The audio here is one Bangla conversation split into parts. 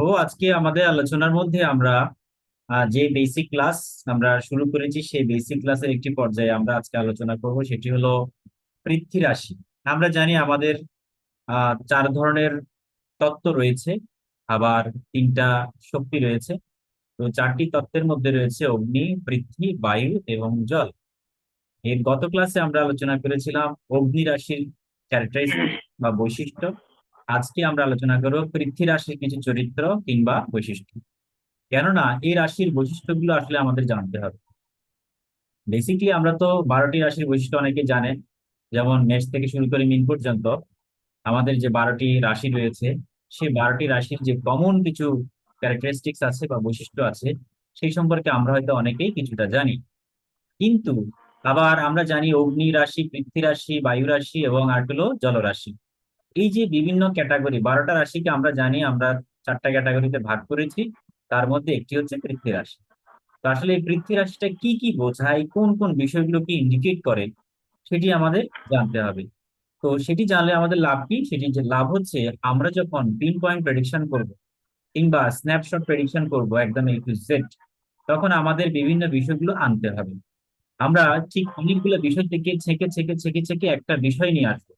তো আজকে আমাদের আলোচনার মধ্যে আমরা যে বেসিক ক্লাস আমরা শুরু করেছি, সেই বেসিক ক্লাসের একটি পর্যায়ে আমরা আজকে আলোচনা করব, সেটি হলো পৃথ্বী রাশি। আমরা জানি আমাদের চার ধরনের তত্ত্ব রয়েছে, আবার তিনটা শক্তি রয়েছে। তো চারটি তত্ত্বের মধ্যে রয়েছে অগ্নি পৃথ্বী বায়ু এবং জল। এর গত ক্লাসে আমরা আলোচনা করেছিলাম অগ্নি রাশির ক্যারেক্টারিস্টিক বা বৈশিষ্ট্য। আজকে আমরা আলোচনা করব পৃথ্বী রাশির কিছু চরিত্র কিংবা বৈশিষ্ট্য। কেননা এই রাশির বৈশিষ্ট্যগুলো আসলে আমাদের জানতে হবে। বেসিকলি আমরা তো বারোটি রাশির বৈশিষ্ট্য অনেকে জানেন। যেমন মেষ থেকে শুরু করে মিন পর্যন্ত আমাদের যে বারোটি রাশি রয়েছে সেই বারোটি রাশির যে কমন কিছু ক্যারেক্টারিস্টিক্স আছে বা বৈশিষ্ট্য আছে, সেই সম্পর্কে আমরা হয়তো অনেকেই কিছুটা জানি। কিন্তু আবার আমরা জানি অগ্নি রাশি, পৃথ্বী রাশি, বায়ু রাশি এবং আর হলো জলরাশি। এই যে বিভিন্ন ক্যাটাগরি, বারোটা রাশিকে আমরা জানি, আমরা চারটা ক্যাটাগরিতে ভাগ করেছি, তার মধ্যে একটি হচ্ছে পৃথ্বী রাশি। তো আসলে এই পৃথ্বী রাশিটা কি কি বোঝায়, কোন কোন বিষয়গুলোকে ইন্ডিকেট করে, সেটি আমাদের জানতে হবে। তো সেটি জানলে আমাদের লাভ কি? সেটি যে লাভ হচ্ছে, আমরা যখন পিন পয়েন্ট প্রেডিকশন করব, কিংবা স্ন্যাপশট প্রেডিকশন করব একদম এ টু জেড তখন আমাদের বিভিন্ন বিষয়গুলো আনতে হবে। আমরা ঠিক অনেকগুলো বিষয় থেকে ছেঁকে ছেঁকে ছেঁকে ছেঁকে একটা বিষয় নিয়ে আসব।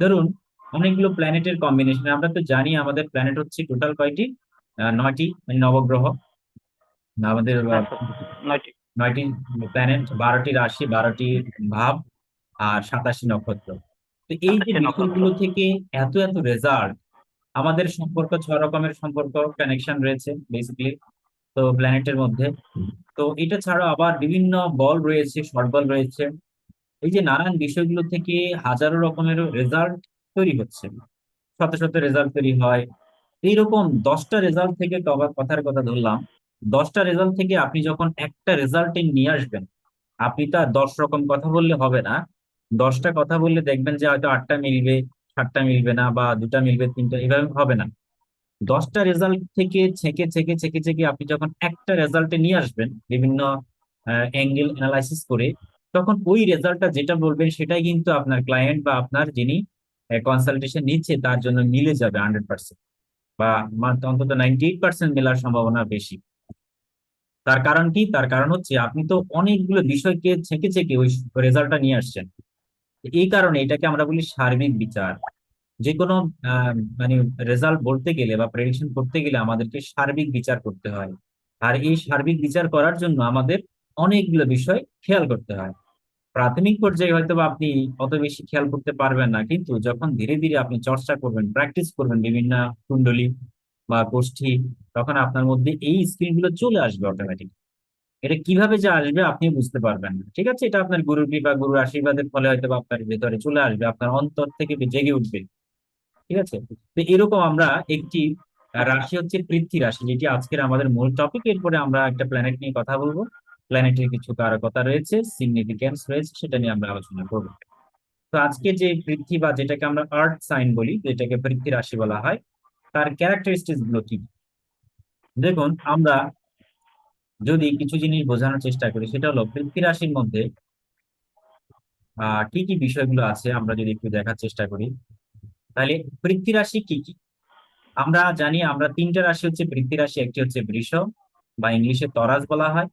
ধরুন অনেকগুলো প্ল্যানেটের কম্বিনেশন আমরা তো জানি আমাদের প্ল্যানেট হচ্ছে টোটাল কয়টি? নয়টি মানে নবগ্রহ। আমাদের নয়টি। প্ল্যানেট বারোটি রাশি বারোটি ভাব আর সাতাশি নক্ষত্র। তো এই যে নক্ষত্রগুলো থেকে এত এত রেজাল্ট আমাদের সম্পর্ক ছয় রকমের সম্পর্ক কানেকশন রয়েছে বেসিক্যালি তো প্ল্যানেটের মধ্যে। তো এটা ছাড়া আবার বিভিন্ন বল রয়েছে শর্ট বল রয়েছে। এই যে নানান বিষয়গুলো থেকে হাজারো রকমের রেজাল্ট তৈরি হচ্ছে। শত শত রেজাল্ট তৈরি হয়। এইরকম দশটা রেজাল্ট থেকে কবা- কথার কথা ধরলাম, দশটা রেজাল্ট থেকে আপনি যখন একটা রেজাল্টে নিয়ে আসবেন, আপনি তো আর দশ রকম কথা বললে হবে না। দশটা কথা বললে দেখবেন যে হয়তো আটটা মিলবে, সাতটা মিলবে না বা দুটা মিলবে, তিনটা, এভাবে হবে না। দশটা রেজাল্ট থেকে ছেঁকে ছেঁকে ছেঁকে ছেঁকে আপনি যখন একটা রেজাল্টে নিয়ে আসবেন, বিভিন্ন অ্যাঙ্গেল অ্যানালাইসিস করে, তখন ওই রেজাল্টটা যেটা বলবেন সেটাই কিন্তু আপনার ক্লায়েন্ট বা আপনার যিনি কনসালটেশন নিচ্ছে, তার জন্য মিলে যাবে হান্ড্রেড পার্সেন্ট বা অন্তত নাইনটি এইট পার্সেন্ট মেলার সম্ভাবনা বেশি। তার কারণ কি? তার কারণ হচ্ছে, আপনি তো অনেকগুলো বিষয়কে ছেকে ছেকে ওই রেজাল্টটা নিয়ে আসছেন। এই কারণে এটাকে আমরা বলি সার্বিক বিচার। যে কোনো মানে রেজাল্ট বলতে গেলে বা প্রেডিকশন করতে গেলে আমাদেরকে সার্বিক বিচার করতে হয়। আর এই সার্বিক বিচার করার জন্য আমাদের অনেকগুলো বিষয় খেয়াল করতে হয়। প্রাথমিক পর্যায়ে হয়তো আপনি অত বেশি খেয়াল করতে পারবেন না। কিন্তু যখন ধীরে ধীরে আপনি চর্চা করবেন প্র্যাকটিস করবেন বিভিন্ন কুণ্ডলী বা গোষ্ঠী, তখন আপনার মধ্যে এই স্কিলগুলো চলে আসবে অটোমেটিক এটা কীভাবে যে আসবে আপনি বুঝতে পারবেন না। ঠিক আছে? এটা আপনার গুরুর কৃপা, গুরুর আশীর্বাদের ফলে হয়তো আপনার ভেতরে চলে আসবে, আপনার অন্তর থেকে জেগে উঠবে। ঠিক আছে? তো এরকম আমরা একটি রাশি হচ্ছে পৃথ্বী রাশি, যেটি আজকের আমাদের মূল টপিক এরপরে আমরা একটা প্ল্যানেট নিয়ে কথা বলব। প্ল্যানেটের কিছু কারকতা রয়েছে সিগনিফিকেন্স রয়েছে, সেটা নিয়ে আমরা আলোচনা করব। তো আজকে যে পৃথ্বী বা যেটাকে আমরা আর্থ সাইন বলি যেটাকে পৃথ্বী রাশি বলা হয়। তার ক্যারেক্টারিস্টিকগুলো কি? দেখুন, আমরা যদি কিছু জিনিস বোঝানোর চেষ্টা করি, সেটা হলো পৃথ্বী রাশির মধ্যে কি কি বিষয়গুলো আছে আমরা যদি একটু দেখার চেষ্টা করি, তাহলে পৃথ্বী রাশি কি কি? আমরা জানি আমরা তিনটা রাশি হচ্ছে পৃথ্বী রাশি, একটি হচ্ছে বৃষ, বা ইংলিশে তরাজ বলা হয়।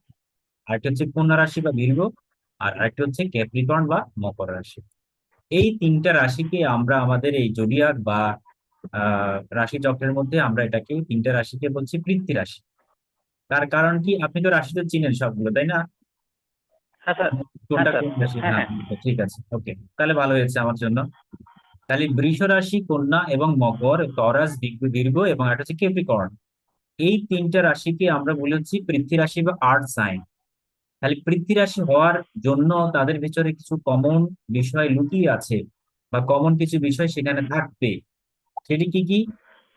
আরেকটি হচ্ছে কন্যা রাশি বা দীর্ঘ আর আরেকটা হচ্ছে ক্যাপ্রিকর্ন বা মকর রাশি। এই তিনটা রাশিকে আমরা আমাদের এই জোডিয়াক বা রাশি চক্রের মধ্যে আমরা এটাকে তিনটা রাশিকে বলছি পৃথ্বী রাশি। তার কারণ কি? আপনি তো রাশি তো চিনেন সবগুলো তাই না? হ্যাঁ কোনটা কোন রাশি? হ্যাঁ, হ্যাঁ আচ্ছা, ঠিক আছে। ওকে তাহলে ভালো হয়েছে আমার জন্য। তাহলে বৃষ রাশি কন্যা এবং মকর তরাস দীর্ঘ এবং একটা হচ্ছে কেপ্রিকর্ন এই তিনটা রাশিকে আমরা বলি হচ্ছি পৃথ্বী রাশি বা আর্ট সাইন তাহলে পৃথ্বী হওয়ার জন্য তাদের ভিতরে কিছু কমন বিষয় লুকিয়ে আছে বা কমন কিছু বিষয় সেখানে থাকবে। সেটি কি কি?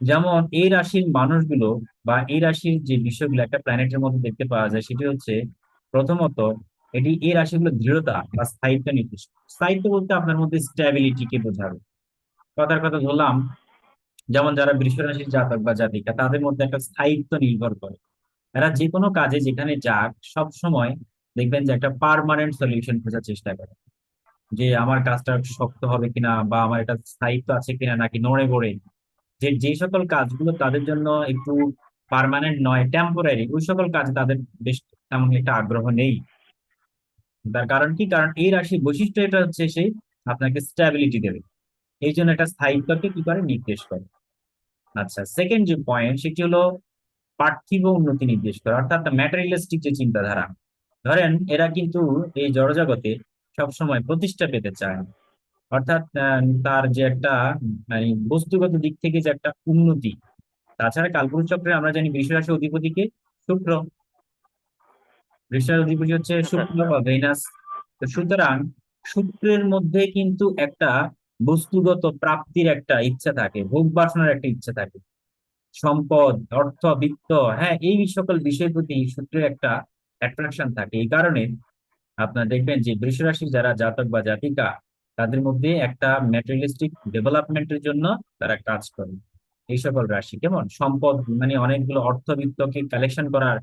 যেমন এই রাশির মানুষগুলো বা এই রাশির যে বিষয়গুলো একটা প্ল্যানেটের মধ্যে দেখতে পাওয়া যায়, সেটি হচ্ছে প্রথমত এটি এই রাশিগুলো দৃঢ়তা বা স্থায়িত্ব নির্দেশ স্থায়িত্ব বলতে আপনার মধ্যে স্ট্যাবিলিটিকে বোঝাবে। কথার কথা ধরলাম, যেমন যারা বৃষ রাশির জাতক বা জাতিকা, তাদের মধ্যে একটা স্থায়িত্ব নির্ভর করে। এরা যে কোনো কাজে যেখানে যাক সব সময় দেখবেন যে একটা পার্মানেন্ট সলিউশন খোঁজার চেষ্টা করে। যে আমার কাজটা শক্ত হবে কিনা বা আমার একটা স্থায়িত্ব আছে কিনা নাকি নড়ে গড়ে যে যে সকল কাজগুলো তাদের জন্য একটু পার্মানেন্ট নয় টেম্পোরারি ওই সকল কাজ তাদের বেশ তেমন একটা আগ্রহ নেই। তার কারণ কি? কারণ এই রাশির বৈশিষ্ট্য এটা হচ্ছে সে আপনাকে স্ট্যাবিলিটি দেবে। এই জন্য একটা স্থায়িত্বকে কি করে? নির্দেশ করে। আচ্ছা সেকেন্ড যে পয়েন্ট সেটি হলো পার্থিব উন্নতি নির্দেশ করে, অর্থাৎ ম্যাটেরিয়ালিস্টিক যে চিন্তাধারা। ধরেন এরা কিন্তু এই জড়জগতে সবসময় প্রতিষ্ঠা পেতে চায়। অর্থাৎ তার যে একটা মানে বস্তুগত দিক থেকে যে একটা উন্নতি। তাছাড়া কালপুরুষ চক্রে আমরা জানি বৃষরাশি অধিপতিকে শুক্র। বৃষরাশি অধিপতি হচ্ছে শুক্র বা ভেনাস তো সুতরাং শুক্রের মধ্যে কিন্তু একটা বস্তুগত প্রাপ্তির একটা ইচ্ছা থাকে ভোগ বাসনার একটা ইচ্ছা থাকে। সম্পদ অর্থ বিত্ত হ্যাঁ এই সকল বিষয়ের প্রতি শুক্রের একটা অ্যাট্রাকশন থাকে। এই কারণে আপনার দেখবেন যে বৃষ রাশির যারা জাতক বা জাতিকা, তাদের মধ্যে একটা ম্যাটেরিয়ালিস্টিক ডেভেলপমেন্টের জন্য তারা কাজ করে। এই সকল রাশি। কেমন? সম্পদ মানে অনেকগুলো অর্থবিত্তকে কালেকশন করার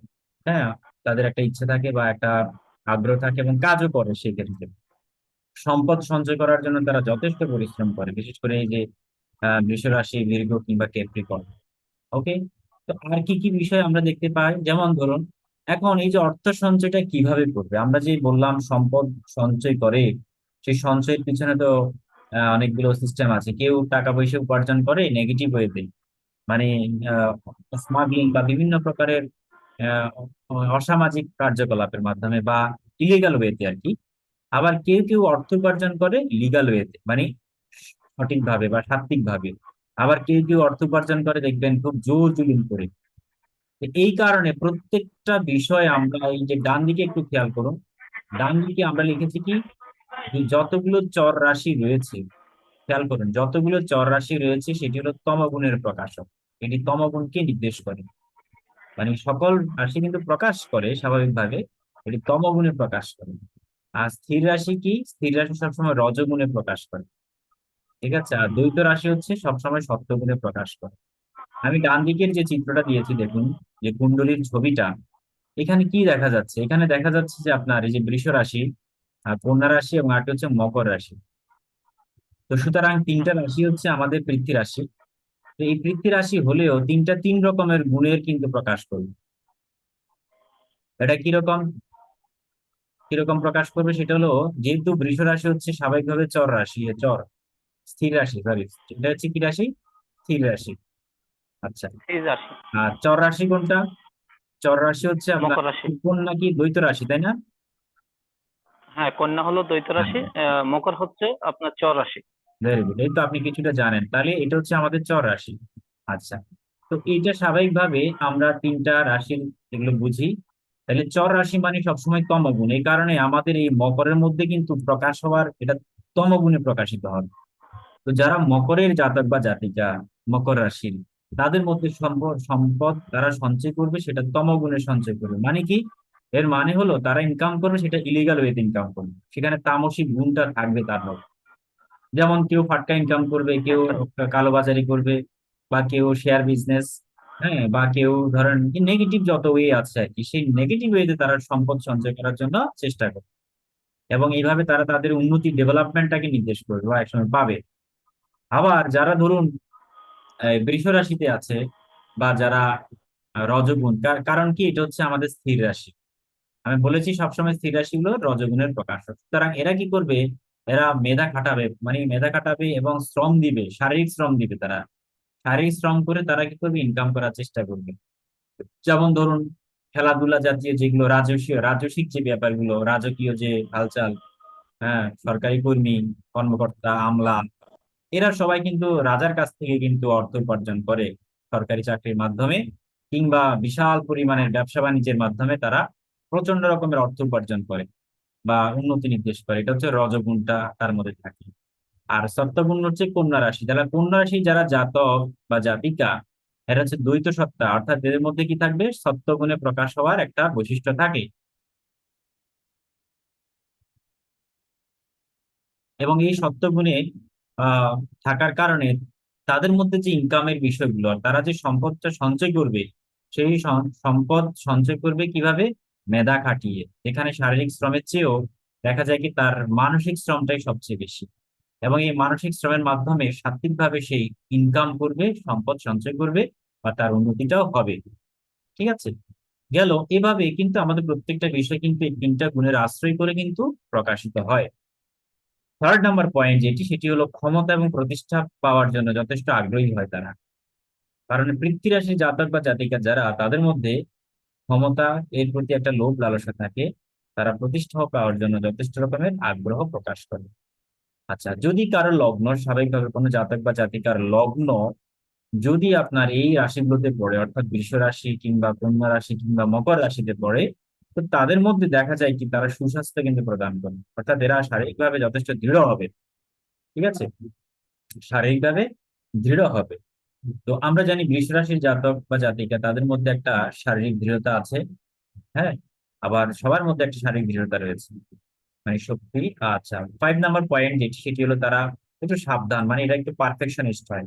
হ্যাঁ তাদের একটা ইচ্ছে থাকে বা একটা আগ্রহ থাকে এবং কাজও করে সেই ক্ষেত্রে সম্পদ সঞ্চয় করার জন্য তারা যথেষ্ট পরিশ্রম করে, বিশেষ করে এই যে আহ বৃষ রাশি বীর্ঘ কিংবা ক্যাপ্রিকর্ন ওকে তো আর কি কি বিষয় আমরা দেখতে পাই? যেমন ধরুন এখন এই যে অর্থ সঞ্চয়টা কীভাবে করবে? আমরা যে বললাম সম্পদ সঞ্চয় করে, সেই সঞ্চয়ের পিছনে তো অনেকগুলো সিস্টেম আছে। কেউ টাকা পয়সা উপার্জন করে নেগেটিভ ওয়েতে মানে স্মাগলিং বা বিভিন্ন প্রকারের অসামাজিক কার্যকলাপের মাধ্যমে বা ইলিগাল ওয়েতে আর কি। আবার কেউ কেউ অর্থ উপার্জন করে লিগাল ওয়েতে মানে সঠিকভাবে বা সাত্বিকভাবে আবার কেউ কেউ অর্থ উপার্জন করে, দেখবেন খুব জোর জুলুম করে। এই কারণে প্রত্যেকটা বিষয় আমরা এই যে ডান দিকে একটু খেয়াল করুন ডান দিকে আমরা লিখেছি কি? যতগুলো চর রাশি রয়েছে, খেয়াল করুন, যতগুলো চর রাশি রয়েছে সেটি হলো তমগুণের প্রকাশক। এটি তমগুণকে নির্দেশ করে। মানে সকল রাশি কিন্তু প্রকাশ করে স্বাভাবিকভাবে, এটি তমগুণে প্রকাশ করে। আর স্থির রাশি কি? স্থির রাশি সবসময় রজগুণে প্রকাশ করে। ঠিক আছে? আর দ্বৈত রাশি হচ্ছে সবসময় সপ্তগুণে প্রকাশ করে। আমি ডান দিকের যে চিত্রটা দিয়েছি, দেখুন, যে কুণ্ডলীর ছবিটা, এখানে কি দেখা যাচ্ছে? এখানে দেখা যাচ্ছে যে আপনার এই যে বৃষ রাশি আর কন্যা রাশি এবং আরেকটি হচ্ছে মকর রাশি। তো সুতরাং তিনটা রাশি হচ্ছে আমাদের পৃথ্বী রাশি। তো এই পৃথ্বী রাশি হলেও তিনটা তিন রকমের গুণের কিন্তু প্রকাশ করবে। এটা কীরকম? কীরকম প্রকাশ করবে? সেটা হলো, যেহেতু বৃষ রাশি হচ্ছে স্বাভাবিকভাবে চর রাশি চর, স্থির রাশি সরি এটা হচ্ছে কি রাশি? স্থির রাশি। আচ্ছা। আর চর রাশি কোনটা? চর রাশি হচ্ছে মকর রাশি। কন্যা কি দ্বৈত রাশি তাই না? হ্যাঁ কন্যা হলো দ্বৈত রাশি আহ, মকর হচ্ছে আপনার চর রাশি। ভেরি গুড এই তো আপনি কিছুটা জানেন। তাহলে এটা হচ্ছে আমাদের চর রাশি। আচ্ছা। তো এইটা স্বাভাবিকভাবে আমরা তিনটা রাশির এগুলো বুঝি। তাহলে চর রাশি মানে সবসময় তমগুণ। এই কারণে আমাদের এই মকরের মধ্যে কিন্তু প্রকাশ হওয়ার এটা তমগুণে প্রকাশিত হবে। তো যারা মকরের জাতক বা জাতিকা মকর রাশির তাদের মধ্যে সম্পদ তারা সঞ্চয় করবে, সেটা তমগুণে সঞ্চয় করবে। মানে কি? এর মানে হলো তারা ইনকাম করবে, সেটা ইলিগাল ওয়েতে ইনকাম করবে। সেখানে তামসিক গুণটা থাকবে তার মধ্যে। যেমন কেউ ফাটকা ইনকাম করবে, কেউ কালোবাজারি করবে, বা কেউ শেয়ার বিজনেস হ্যাঁ বা কেউ ধরেন নেগেটিভ যত ওয়ে আছে আর কি, সেই নেগেটিভ ওয়েতে তারা সম্পদ সঞ্চয় করার জন্য চেষ্টা করবে। এবং এইভাবে তারা তাদের উন্নতি ডেভেলপমেন্টটাকে নির্দেশ করবে বা একসময় পাবে। আবার যারা ধরুন বৃষ রাশিতে আছে বা যারা রজগুণ। কার- কারণ কি? এটা হচ্ছে আমাদের স্থির রাশি। আমি বলেছি সবসময় স্থির রাশি রাশিগুলো রজগুণের প্রকাশ সুতরাং এরা কি করবে? এরা মেধা খাটাবে মানে মেধা খাটাবে এবং শ্রম দিবে, শারীরিক শ্রম দিবে তারা। শারীরিক শ্রম করে তারা কি করবে? ইনকাম করার চেষ্টা করবে। যেমন ধরুন, খেলাধুলা জাতীয় যেগুলো রাজস্বীয় রাজস্বিক যে ব্যাপারগুলো, রাজকীয় যে হালচাল হ্যাঁ সরকারি কর্মী, কর্মকর্তা, আমলা এরা সবাই কিন্তু রাজার কাছ থেকে কিন্তু অর্থ উপার্জন করে সরকারি চাকরির মাধ্যমে কিংবা বিশাল পরিমাণের ব্যবসা বাণিজ্যের মাধ্যমে তারা প্রচণ্ড রকমের অর্থ উপার্জন করে বা উন্নতি নির্দেশ করে। এটা হচ্ছে রজগুণটা তার মধ্যে থাকে। আর সপ্তগুণ হচ্ছে কন্যা রাশি। যারা কন্যা রাশি, যারা জাতক বা জাতিকা, এরা হচ্ছে দ্বৈত সত্তা। অর্থাৎ এদের মধ্যে কি থাকবে? সপ্তগুণে প্রকাশ হওয়ার একটা বৈশিষ্ট্য থাকে। এবং এই আহ থাকার কারণে তাদের মধ্যে যে ইনকামের বিষয়গুলো তারা যে সম্পদটা সঞ্চয় করবে, সেই সম্পদ সঞ্চয় করবে কীভাবে? মেধা খাটিয়ে। এখানে শারীরিক শ্রমের চেয়েও দেখা যায় কি তার মানসিক শ্রমটাই সবচেয়ে বেশি। এবং এই মানসিক শ্রমের মাধ্যমে সাত্বিকভাবে সেই ইনকাম করবে, সম্পদ সঞ্চয় করবে বা তার উন্নতিটাও হবে। ঠিক আছে? গেল। এভাবে কিন্তু আমাদের প্রত্যেকটা বিষয় কিন্তু এই তিনটা গুণের আশ্রয় করে কিন্তু প্রকাশিত হয়। থার্ড নাম্বার পয়েন্ট যেটি, সেটি হলো ক্ষমতা এবং প্রতিষ্ঠা পাওয়ার জন্য যথেষ্ট আগ্রহী হয় তারা। কারণ পৃথ্বীরাশি জাতক বা জাতিকা যারা, তাদের মধ্যে ক্ষমতা এর প্রতি একটা লোভ লালসা থাকে। তারা প্রতিষ্ঠা পাওয়ার জন্য যথেষ্ট রকমের আগ্রহ প্রকাশ করে। আচ্ছা যদি কারও লগ্ন, স্বাভাবিকভাবে কোনো জাতক বা জাতিকার লগ্ন যদি আপনার এই রাশিগুলোতে পড়ে, অর্থাৎ বৃষ রাশি কিংবা কন্যা রাশি কিংবা মকর রাশিতে পড়ে তো তাদের মধ্যে দেখা যায় কি, তারা সুস্বাস্থ্য কিন্তু প্রদান করে। অর্থাৎ এরা শারীরিকভাবে যথেষ্ট দৃঢ় হবে। ঠিক আছে? শারীরিকভাবে দৃঢ় হবে। তো আমরা জানি বৃষ রাশির জাতক বা জাতিকা, তাদের মধ্যে একটা শারীরিক দৃঢ়তা আছে হ্যাঁ? আবার সবার মধ্যে একটা শারীরিক দৃঢ়তা রয়েছে। মানে শক্তি আচ্ছা ফাইভ নাম্বার পয়েন্ট যেটি, সেটি হলো তারা একটু সাবধান মানে এটা একটু পারফেকশনিস্ট হয়।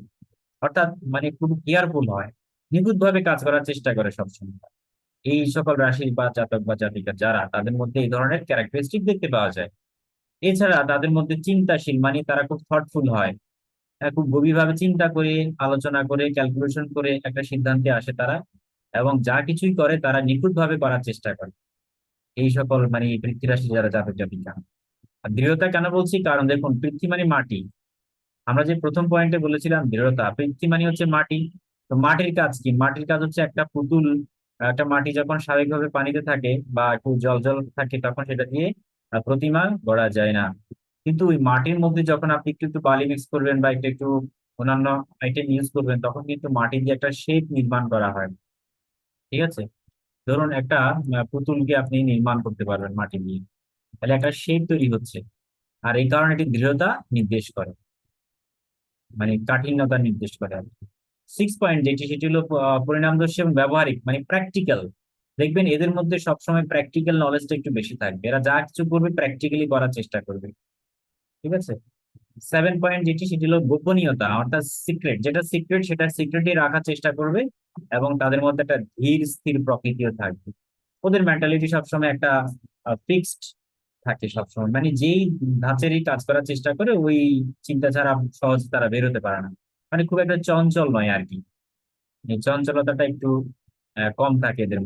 অর্থাৎ মানে খুব কেয়ারফুল হয়। নিখুঁত ভাবে কাজ করার চেষ্টা করে সবসময়। এই সকল রাশির বা জাতক বা জাতিকা যারা তাদের মধ্যে এই ধরনের ক্যারেক্টারিস্টিক দেখতে পাওয়া যায়। এছাড়া তাদের মধ্যে চিন্তাশীল মানে তারা খুব থটফুল হয়। আহ, খুব গভীরভাবে চিন্তা করে আলোচনা করে ক্যালকুলেশন করে একটা সিদ্ধান্তে আসে তারা এবং যা কিছুই করে তারা নিখুঁত ভাবে করার চেষ্টা করে। এই সকল মানে পৃথ্বী রাশি যারা জাতক জাতিকা। আর দৃঢ়তা কেন বলছি? কারণ দেখুন পৃথ্বী মানে মাটি। আমরা যে প্রথম পয়েন্টে বলেছিলাম দৃঢ়তা। পৃথ্বী মানে হচ্ছে মাটি। তো মাটির কাজ কি? মাটির কাজ হচ্ছে একটা পুতুল একটা মাটি যখন স্বাভাবিকভাবে পানিতে থাকে বা একটু জল জল থাকে, তখন সেটা দিয়ে প্রতিমা গড়া যায় না। কিন্তু ওই মাটির মধ্যে যখন আপনি একটু একটু বালি মিক্স করবেন বা একটু একটু অন্যান্য আইটেম ইউজ করবেন, তখন কিন্তু মাটি দিয়ে একটা শেপ নির্মাণ করা হয়। ঠিক আছে? ধরুন একটা পুতুলকে আপনি নির্মাণ করতে পারবেন মাটি দিয়ে। তাহলে একটা শেপ তৈরি হচ্ছে। আর এই কারণে এটি দৃঢ়তা নির্দেশ করে। মানে কাঠিন্যতা নির্দেশ করে আর সিক্স পয়েন্ট যেটি, সেটি হলো পরিণামদর্শী এবং ব্যবহারিক মানে প্র্যাকটিক্যাল দেখবেন এদের মধ্যে সবসময় প্র্যাকটিক্যাল নলেজটা একটু বেশি থাকবে। এরা যা কিছু করবে প্র্যাকটিক্যালি করার চেষ্টা করবে। ঠিক আছে? সেভেন পয়েন্ট যেটি, সেটি হলো গোপনীয়তা, অর্থাৎ সিক্রেট যেটা সিক্রেট সেটা সিক্রেটই রাখার চেষ্টা করবে এবং তাদের মধ্যে একটা ধীর, স্থির প্রকৃতিও থাকবে। ওদের মেন্টালিটি সবসময় একটা ফিক্সড থাকে সবসময়। মানে যেই ধাঁচেরই কাজ করার চেষ্টা করে, ওই চিন্তা ছাড়া সহজ তারা বেরোতে পারে না। মানে খুব একটা চঞ্চল নয় আর কি চঞ্চলতাটা একটু কম থাকে এদের